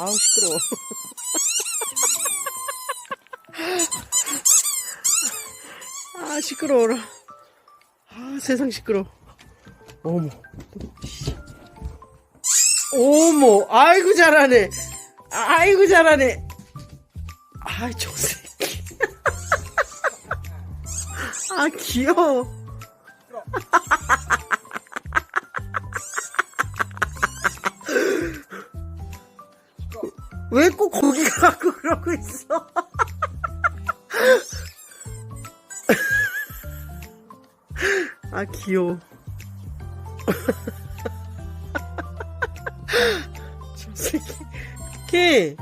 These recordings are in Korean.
아우 시끄러워. 아 시끄러워라. 아 세상 시끄러. 어머. 어머. 아이고 잘하네. 아이고 잘하네. 아이 저 새끼. 아 귀여워. 왜 꼭 거기 가고 그러고 있어? 아 귀여워. 저 새끼. 걔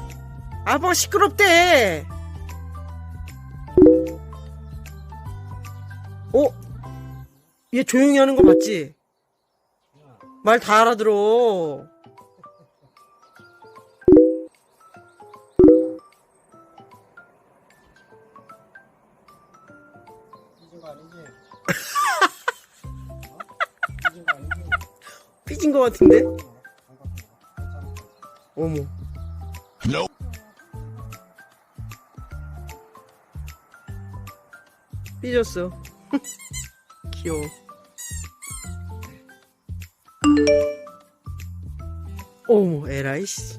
아빠 시끄럽대. 어? 얘 조용히 하는 거 맞지? 말 다 알아들어. 삐진 거 같은데? 어. 어머. 삐졌어. 귀여워. 어머, 에라이, 씨.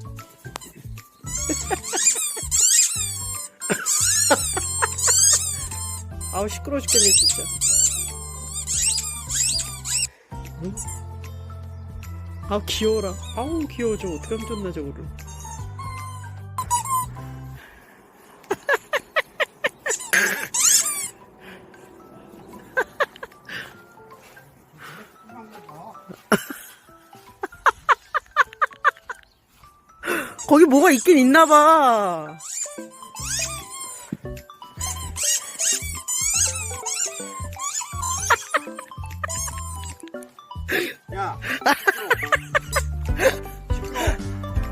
아우, 시끄러워 죽겠네, 진짜. 응? 아우, 귀여워라. 아우, 귀여워. 저거 어떡하면 좋나, 저거를. 거기 뭐가 있긴 있나 봐.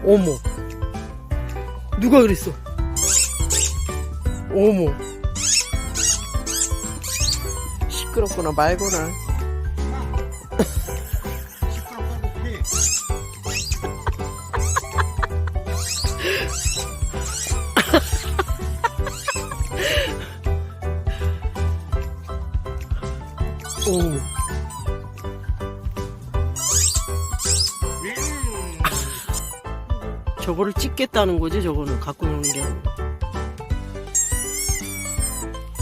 어머. 누가 그랬어? 어머. 시끄럽거나 말거나. 시끄럽다고 피. 어머. 저거를 찍겠다는 거지, 저거는. 갖고 노는 게.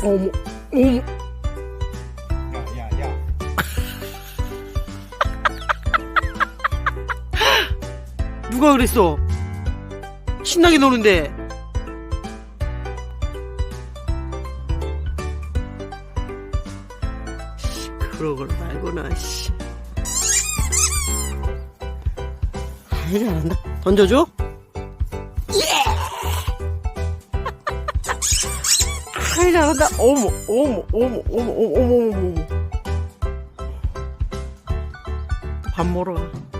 어머, 어머. 야, 야, 야. 누가 그랬어? 신나게 노는데. 그러걸 말거나, 씨. 아이, 잘한다. 던져줘? 잘한다. 어머, 어머, 어머, 어머, 어머, 어머, 어머, 어머. 밥 먹으러 가.